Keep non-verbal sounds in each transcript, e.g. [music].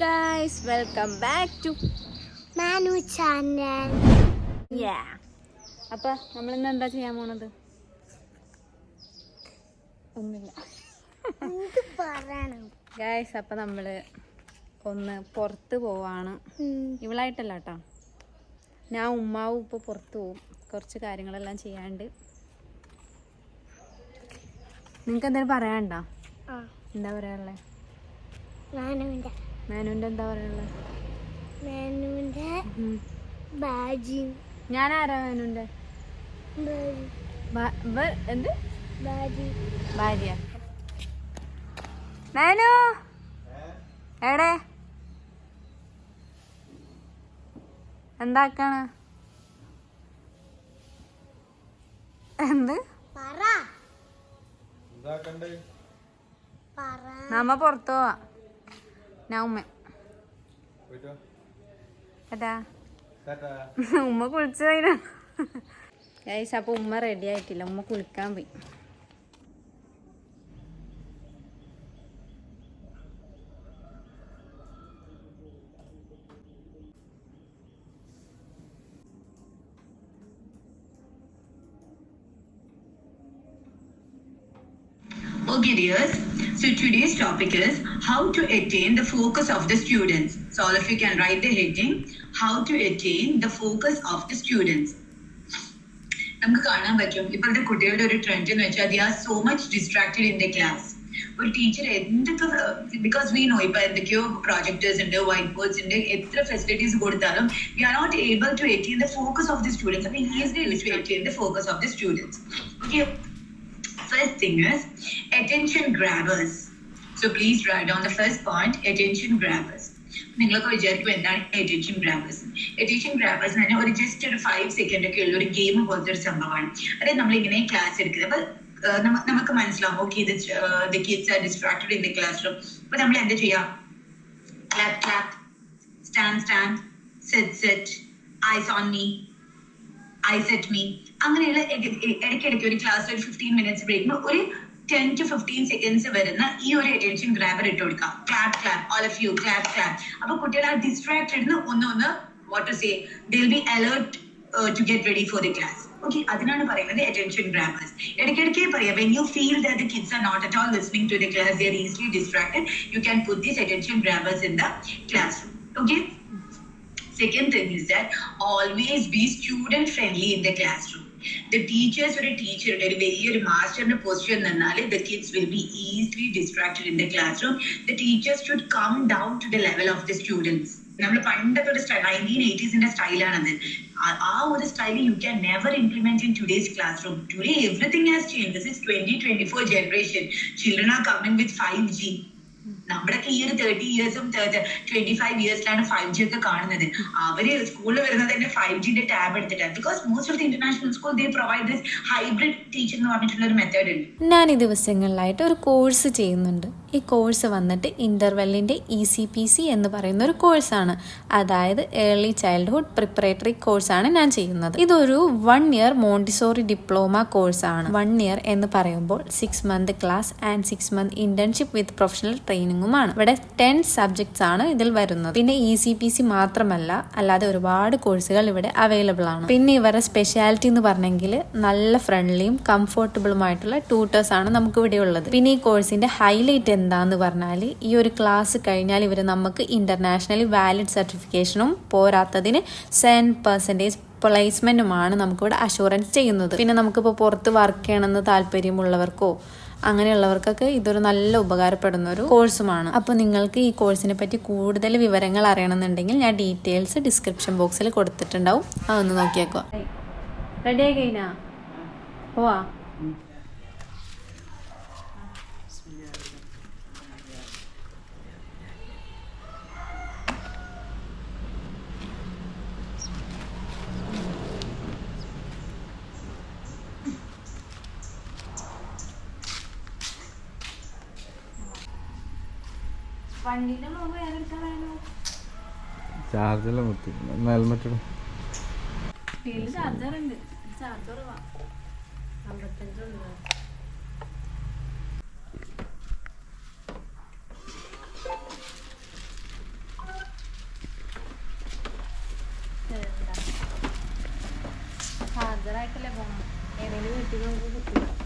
Guys welcome back to Manu channel yeah അപ്പൊ നമ്മൾ ഇന്ന് എന്താ ചെയ്യാൻ പോണത്? ഒന്നുമില്ല. ഗായ്സ് അപ്പൊ നമ്മൾ ഒന്ന് പുറത്ത് പോവാണ്. ഇവളായിട്ടല്ല കേട്ടോ. ഞാൻ ഉമ്മാവും ഇപ്പോൾ പുറത്ത് പോവും. കുറച്ച് കാര്യങ്ങളെല്ലാം ചെയ്യാണ്ട്. നിങ്ങൾക്ക് എന്തെങ്കിലും പറയാനുണ്ടോ? എന്താ പറയാനുള്ളത് മാനുവിന്റെ മേനുവിന്റെ എന്താ പറയാനുള്ളത് മേനുവിന്റെ ബാജി. ഞാൻ ആരാ മേനുവിന്റെ? ബാജി. ബ- ബ- എന്ത്? ബാജി. ഭാര്യ. മേനു! എവിടെ? എന്താക്കാണ്? എന്ത്? പറ. പറ. നമ്മ പുറത്തു പോവാ. ഉമ്മ ഉമ്മ കുളിച്ചു കഴിഞ്ഞാ അപ്പൊ ഉമ്മ റെഡി ആയിട്ടില്ല. ഉമ്മ കുളിക്കാൻ പോയി. So today's topic is how to attain the focus of the students. So all of you can write the heading, how to attain the focus of the students. നമുക്ക് കാണാൻ പറ്റും. ഇപ്പോഴത്തെ കുട്ടികളുടെ ഒരു ട്രെൻഡ് എന്ന് വെച്ചാൽ they are so much distracted in the class ഒരു teacher എന്തൊക്കെ ബിക്കോസ് വി നോ ഇപ്പൊ എന്തൊക്കെയോ പ്രൊജക്ടേഴ്സ് ഉണ്ട് വൈറ്റ് ബോർഡ്സ് ഉണ്ട് എത്ര ഫെസിലിറ്റീസ് കൊടുത്താലും we are not able to attain the focus of the students അപ്പൊ easily to attain the focus of the students okay First thing is attention grabbers. So please write down the first point, attention grabbers. നിങ്ങളൊക്കെ വിചാരിക്കും എന്താണ് attention ഗ്രാബേഴ്സ് attention ഗ്രാബേഴ്സ് എന്ന് പറഞ്ഞാൽ ഒരു just ഒരു five second ഒക്കെ ഉള്ള ഒരു ഗെയിം പോലത്തെ ഒരു സംഭവമാണ്. അതായത് നമ്മൾ ഇങ്ങനെ ക്ലാസ് എടുക്കുന്നത്. അപ്പൊ ഏഹ്, നമ്മ- നമുക്ക് മനസ്സിലാവും ഓക്കെ ഇത് the kids are distracted in the classroom അപ്പൊ നമ്മൾ എന്താ ചെയ്യാം? Clap clap stand stand set set eyes on me eye set me അങ്ങനെയുള്ള ഇടയ്ക്കിടയ്ക്ക് ഒരു ക്ലാസ് ഒരു ഫിഫ്റ്റീൻ മിനിറ്റ്സ് ബ്രേക്കിന് ഒരു ടെൻ ടു ഫിഫ്റ്റീൻ സെക്കൻഡ്സ് വരുന്ന ഈ ഒരു അറ്റൻഷൻ ഗ്രാബർ ഇട്ട് കൊടുക്കാം. Clap clap all of you clap clap അപ്പൊ കുട്ടികൾ ആ ഡിസ്ട്രാക്റ്റഡ് ഒന്ന് ഒന്ന് what say they'll be alert to get ready for the class okay അതിനാണ് പറയുന്നത് അറ്റൻഷൻ ഗ്രാബേഴ്സ് ഇടയ്ക്കിടയ്ക്ക് പറയാം when you feel that the kids are not at all listening to the class they are easily distracted you can put this attention grabbers in the class okay Second thing is that always be student friendly in the classroom. The teachers or a ഒരു വലിയൊരു മാസ്റ്ററിന്റെ position നിന്നാൽ the kids will be easily distracted in the classroom the teachers should come down to the level of the students നമ്മൾ പണ്ടത്തെ ഒരു nineteen എയ്റ്റീസിന്റെ സ്റ്റൈലാണത് ആ ഒരു style you can never implement in today's classroom today everything has change this is twenty twenty four generation children are coming with five G നമ്മുടെയൊക്കെ ഈ ഒരു തേർട്ടി ഇയേഴ്സും ട്വന്റി ഫൈവ് ഇയേഴ്സിലാണ് ഫൈവ് ജി ഒക്കെ കാണുന്നത്. അവർ സ്കൂളിൽ വരുന്നത് തന്നെ ഫൈവ് ജിന്റെ ടാബ് എടുത്തിട്ടാണ്. Because most of the international school they provide this hybrid teacher എന്ന് പറഞ്ഞിട്ടുള്ള ഒരു മെത്തേഡ് ഉണ്ട്. ഞാൻ ഈ ദിവസങ്ങളിലായിട്ട് ഒരു കോഴ്സ് ചെയ്യുന്നുണ്ട്. ഈ കോഴ്സ് വന്നിട്ട് ഇന്റർവെല്ലിന്റെ ഇ സി പി സി എന്ന് പറയുന്ന ഒരു കോഴ്സാണ് അതായത് ഏർലി ചൈൽഡ്ഹുഡ് പ്രിപ്പറേറ്ററി കോഴ്സാണ് ഞാൻ ചെയ്യുന്നത്. ഇതൊരു വൺ ഇയർ മോണ്ടിസോറി ഡിപ്ലോമ കോഴ്സാണ് വൺ ഇയർ എന്ന് പറയുമ്പോൾ six month class and six month internship with professional ട്രെയിനിങ്ങുമാണ് ഇവിടെ ടെൻ സബ്ജക്ട്സ് ആണ് ഇതിൽ വരുന്നത്. പിന്നെ ഇ സി പി സി മാത്രമല്ല അല്ലാതെ ഒരുപാട് കോഴ്സുകൾ ഇവിടെ അവൈലബിൾ ആണ്. പിന്നെ ഇവരുടെ സ്പെഷ്യാലിറ്റി എന്ന് പറഞ്ഞെങ്കിൽ നല്ല ഫ്രണ്ട്ലിയും കംഫർട്ടബിളുമായിട്ടുള്ള ട്യൂട്ടേഴ്സ് ആണ് നമുക്ക് ഇവിടെ ഉള്ളത്. പിന്നെ ഈ കോഴ്സിന്റെ ഹൈലൈറ്റ് എന്താന്ന് പറഞ്ഞാൽ ഈ ഒരു ക്ലാസ് കഴിഞ്ഞാൽ ഇവർ നമുക്ക് ഇന്റർനാഷണലി വാലിഡ് സർട്ടിഫിക്കേഷനും പോരാത്തതിന് സെവൻ പെർസെന്റേജ് പ്ലേസ്മെന്റുമാണ് നമുക്കിവിടെ അഷുറൻസ് ചെയ്യുന്നത്. പിന്നെ നമുക്കിപ്പോൾ പുറത്ത് വർക്ക് ചെയ്യണമെന്ന് താല്പര്യമുള്ളവർക്കോ അങ്ങനെയുള്ളവർക്കൊക്കെ ഇതൊരു നല്ല ഉപകാരപ്പെടുന്ന ഒരു കോഴ്സുമാണ്. അപ്പോൾ നിങ്ങൾക്ക് ഈ കോഴ്സിനെ പറ്റി കൂടുതൽ വിവരങ്ങൾ അറിയണമെന്നുണ്ടെങ്കിൽ ഞാൻ ഡീറ്റെയിൽസ് ഡിസ്ക്രിപ്ഷൻ ബോക്സിൽ കൊടുത്തിട്ടുണ്ടാവും. അതൊന്ന് നോക്കിയേക്കുക റെഡി ആയി കഴിഞ്ഞാ? പോവാ ചാർജെല്ലാം മുത്തി ഹെൽമെറ്റ് പോകണം ഏതെങ്കിലും വീട്ടിൽ നമുക്ക് കിട്ടില്ല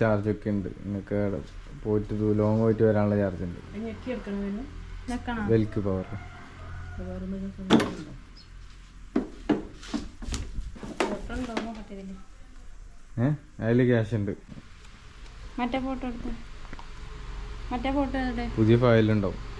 ചാർജ് ഒക്കെ ഉണ്ട്. നിങ്ങൾക്ക് പോയിട്ട് ലോങ് പോയിട്ട് വരാനുള്ള ചാർജ് ഉണ്ട്. വെൽക്ക് പവർ അതിൽ ഏ? അതിൽ ക്യാഷ് ഉണ്ട്. മറ്റേ ഫോട്ടോ എടുത്തു? മറ്റേ ഫോട്ടോ പുതിയ ഫയലുണ്ടാവും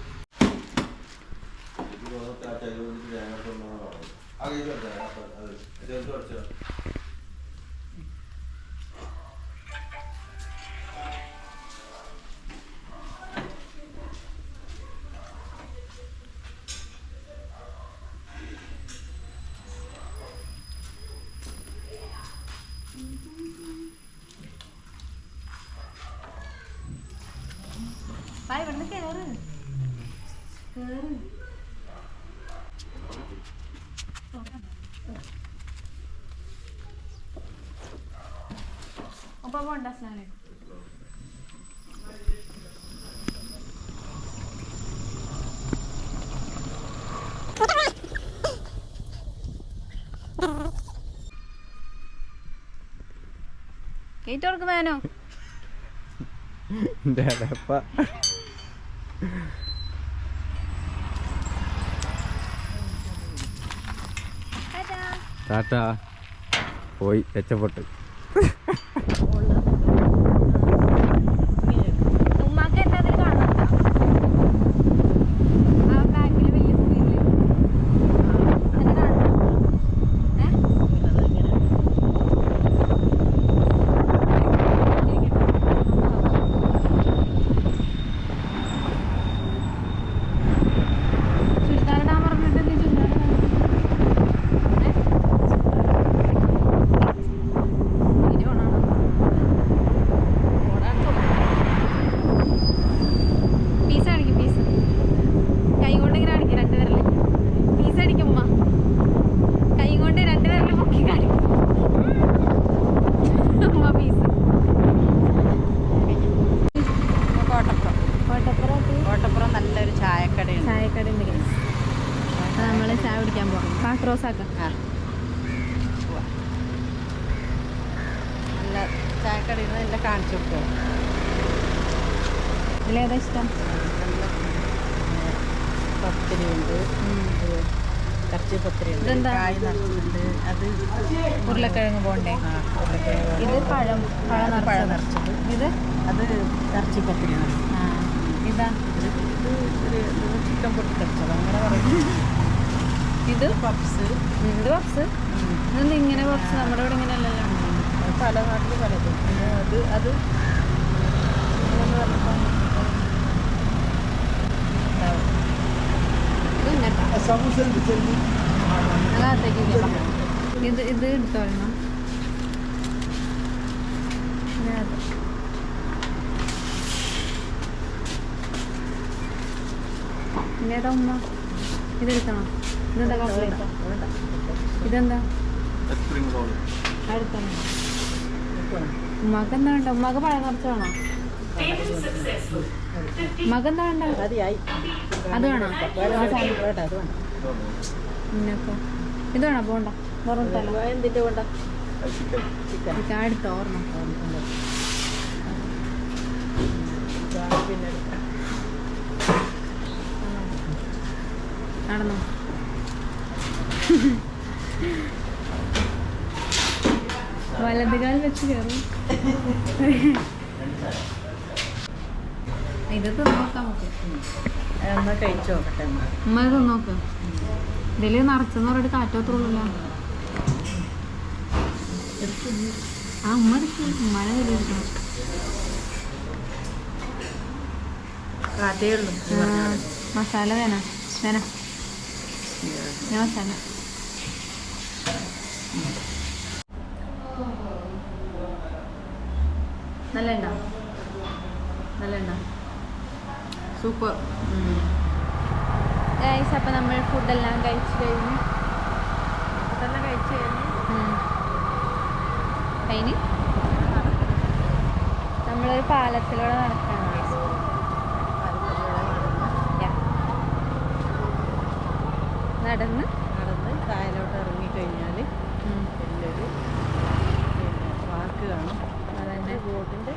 വാ ഇവിടുന്ന് കേറ്. കേറ്. ഒപ്പം പോണ്ട സ്നാനം. ഗേറ്റ് വേനോ അടപ്പ ടാറ്റാ. പോയി രക്ഷപ്പെട്ട്. [laughs] ചായക്കടയുണ്ട്. ചായക്കട ഉണ്ട് നമ്മൾ ചായ കുടിക്കാൻ പോകാം കാക്രോസ് ആക്കാം. ആ. നല്ല ചായക്കടയിൽ നിന്ന് എല്ലാം കാണിച്ചു കൊടുക്കുക ഇതിലേതാ ഇഷ്ടം? കായ് അത് ഉരുളക്കിഴങ്ങ് പോണ്ടേ? ഇത് പഴം പഴം പഴം നിറച്ചത്. ഇത്? അത് ഇറച്ചി പത്തിരി ഇതാ ഇത് ഇത് ഒരു ഇത് ചിക്കൻ പൊട്ടിക്കച്ചത് അങ്ങനെ പറയും ഇത് പപ്സ്. ഇത് പപ്സ്? ഇതെന്താ ഇങ്ങനെ പപ്സ്? നമ്മുടെ ഇവിടെ ഇങ്ങനെ അല്ലല്ലോ അത് പല നാട്ടിൽ പലതും അത് അത് ഇത് ഇത് എടുത്തോളണം. ഇത്. ഇതേതാ ഉമ്മ ഇതെടുക്കണോ. ഇതെന്താ കട്ട്ലേറ്റാ ഇതെന്താ? അടുത്തണം ഉമ്മാക്ക് എന്താ വേണ്ട ഉമ്മാക്ക് പഴം നിറച്ച് വേണോ ഉമ്മാക്ക് എന്താ വേണ്ട അത് വേണോ? ഇത് വേണോ? പോണ്ട വെറും എന്തിന്റെ വേണ്ട. ചിക്കൻ തല. എടുത്തോ ഓർമ്മ. പിന്നെ നടന്നോ? വലതുകാൽ വെച്ച് കയറും. ഇത് നോക്കാം നമുക്ക്. അമ്മ കഴിച്ചു? നോക്കട്ടെ എന്നാ ഉമ്മ ഇത് നോക്ക്. ഇതിൽ നിറച്ചെന്ന് പറഞ്ഞിട്ട് കാറ്റോത്തുള്ളൂല്ല ആ ഉമ്മ ഉമ്മാനെ വിലയിരുത്തണം കാറ്റേ ഉള്ളൂ. മസാല വേണം. വേണം. ഞാൻ മസാല നല്ല എണ്ണ നല്ല എണ്ണ സൂപ്പർ ഗൈസ് അപ്പം നമ്മൾ ഫുഡെല്ലാം കഴിച്ചു കഴിഞ്ഞു. ഫുഡെല്ലാം കഴിച്ചു കഴിഞ്ഞു. കഴിഞ്ഞ്? നമ്മളൊരു പാലത്തിലൂടെ നടക്കുകയാണ് നടന്ന് നടന്ന് കായലോട്ട് ഇറങ്ങിക്കഴിഞ്ഞാൽ. വലിയൊരു പിന്നെ പാർക്ക് കാണും. അതന്നെ. ബോട്ടിന്റെ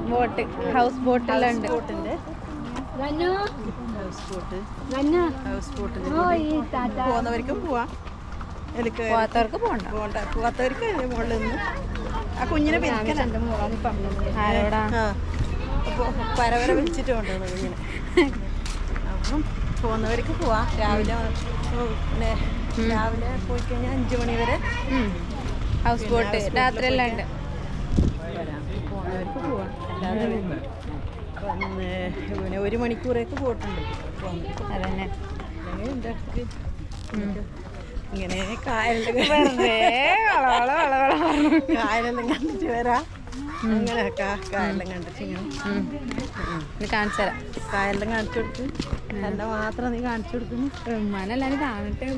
ബോട്ട് ഹൗസ് ബോട്ട് ഉണ്ട് ബോട്ടിന്റെ ഹൗസ് ബോട്ട്. ഹൗസ് ബോട്ടിൽ ഓ ഈ താത്ത പോകുന്നവർക്കും പോവാം. പോവാത്തവർക്ക് പോകണ്ട അതിന്റെ മുകളിൽ നിന്ന്. ആ കുഞ്ഞിനെ പിരിക്കലുണ്ട് ആരോടാ? ആ. അപ്പോൾ പരവര വിളിച്ചിട്ട് കൊണ്ടുവന്നു കുഞ്ഞിനെ [laughs] അപ്പം പോകുന്നവർക്ക് പോവാം. രാവിലെ പിന്നെ രാവിലെ പോയി കഴിഞ്ഞാൽ അഞ്ചു മണി വരെ ഹൗസ് ബോട്ട് രാത്രി എല്ലാം ഉണ്ട്. പോകുന്നവർക്ക് പോവാം. അല്ലാതെ പിന്നെ ഒരു മണിക്കൂറേക്ക് പോയിട്ടുണ്ട്. അതന്നെ. ഇങ്ങനെ [laughs] കായലെല്ലാം കണ്ടിട്ട് വരാം. അങ്ങനെ കായലെല്ലാം കണ്ടിട്ട് ഇങ്ങനെ. കാണിച്ചു തരാം. കായലെല്ലാം കാണിച്ചു കൊടുക്ക്. എന്നെ മാത്രം നീ കാണിച്ചു കൊടുക്കുന്നു. ഉമ്മാനെല്ലാരും കാണട്ടെ.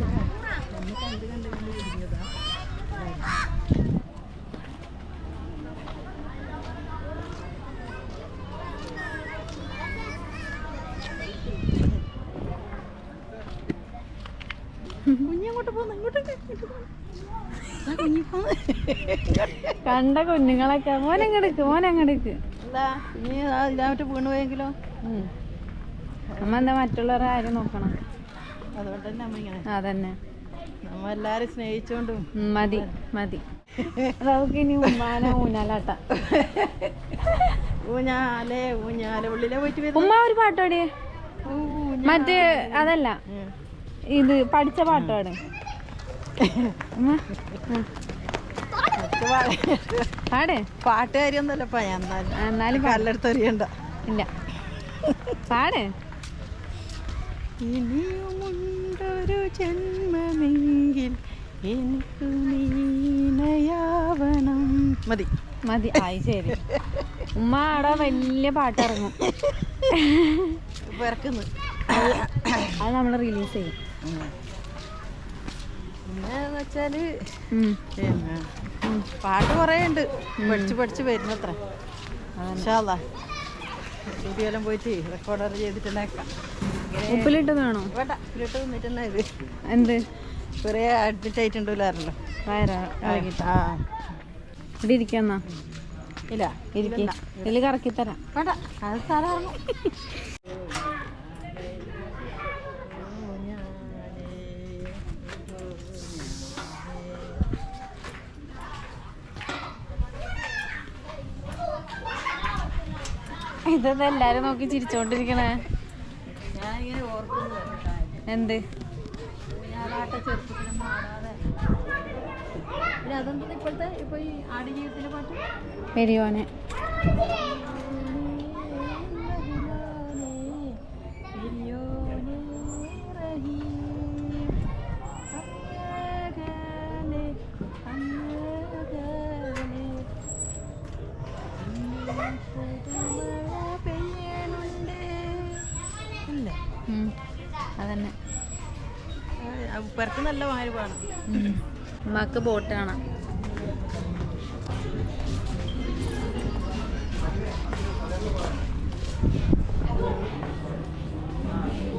കണ്ട കുഞ്ഞുങ്ങളൊക്കെ. മോനങ്ങടുക്ക് മോനങ്ങടുക്ക് എന്താ? ഇനി ഇതായിട്ട് വീണ് പോയെങ്കിലോ? അമ്മ എന്താ മറ്റുള്ളവരെ ആരും നോക്കണം. അതുകൊണ്ട് തന്നെ അമ്മ ഇങ്ങനെ. അതന്നെ. നമ്മ എല്ലാരും സ്നേഹിച്ചോണ്ടും. മതി മതി. നമുക്ക് ഇനി ഉമ്മാനെ ഊഞ്ഞാലാട്ട. ഊഞ്ഞാലേ ഊഞ്ഞാല ഉള്ളിലെ പോയിട്ട് ഉമ്മ ഒരു പാട്ടോടിയേ മറ്റേ അതല്ല. ഇത് പഠിച്ച പാട്ടാണ്. പാടേ. പാട്ടുകാരിയൊന്നുമല്ലപ്പാ ഞാൻ എന്നാലും എന്നാലും പാട്. ഇല്ല. പാട്. ഇനിയുമുണ്ടൊരു ജന്മമെങ്കിൽ എനിക്ക് നീനയാവണം. മതി. മതി. ആയി ശരി. ഉമ്മ അവിടെ വലിയ പാട്ടിറങ്ങും. ഇറക്കുന്നു അത് നമ്മൾ റിലീസ് ചെയ്യും. എന്താന്ന് വെച്ചാൽ പാട്ട് കുറേ ഉണ്ട്. പഠിച്ച് പഠിച്ച് വരുന്നത്ര. ഇൻഷാല്ലാ സ്റ്റുഡിയോയിലും പോയിട്ട് റെക്കോർഡർ ചെയ്തിട്ടുണ്ടാക്കാം. ഉപ്പിലിട്ട് വേണോ വേണ്ട ഇട്ട് നിന്നിട്ടെന്നാ ഇത്. എന്ത്? കുറേ അഡ്മിറ്റ് ആയിട്ടുണ്ടല്ലോ വയറ? ഇളകിട്ട് ആ. ഇവിടെ ഇരിക്കാന്നാ? ഇല്ല ഇരിക്കും. ഇതിൽ കറക്കി തരാം. വേണ്ട അത് ഇതെന്താ എല്ലാരും നോക്കി ചിരിച്ചോണ്ടിരിക്കണേ? ഞാനിങ്ങനെ ഓർക്കുന്നു എന്ത്? ഞാനാട്ട ചെറുപ്പത്തിലൊന്നും ആടാതെ. പിന്നെ അതെന്താ ഇപ്പോഴത്തെ ഇപ്പൊ ഈ ആടുജീവിതത്തിലെ പാട്ട്? പെരിയോനെ അതന്നെ. പെരക്ക് നല്ല ഉം. ഉമ്മാക്ക് ബോട്ട് കാണാം. ഹായ്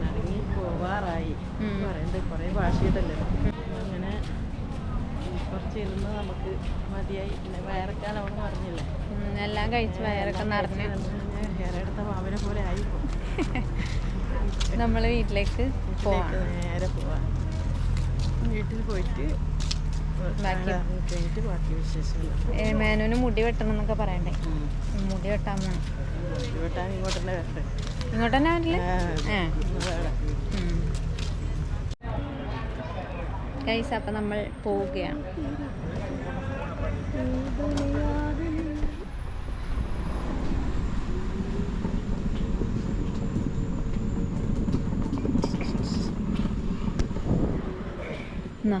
മടങ്ങി പോവാറായി. പറയുന്നത് കുറേ ഭാഷയിട്ടല്ലോ അങ്ങനെ കുറച്ച് ഇരുന്ന് നമുക്ക് മതിയായി. പിന്നെ വയറക്കാൻ അവിടെ പറഞ്ഞില്ലേ എല്ലാം കഴിച്ച് വയറൊക്കെ നിറഞ്ഞ്. ഹെയറെടുത്ത പാമ്പിനെ പോലെ ആയി [laughs] നമ്മൾ വീട്ടിലേക്ക് പോവാം നേരെ പോവാം. വീട്ടിൽ പോയിട്ട് ബാക്കി- ഇറങ്ങി മേനോന് മുടി വെട്ടണം എന്നൊക്കെ പറയണ്ടേ? മുടി വെട്ടാൻ വെട്ടാൻ ഇങ്ങോട്ട് തന്നെ വരില്ലേ ഗൈസ് അപ്പം നമ്മൾ പോവുകയാണ്. എന്നാ?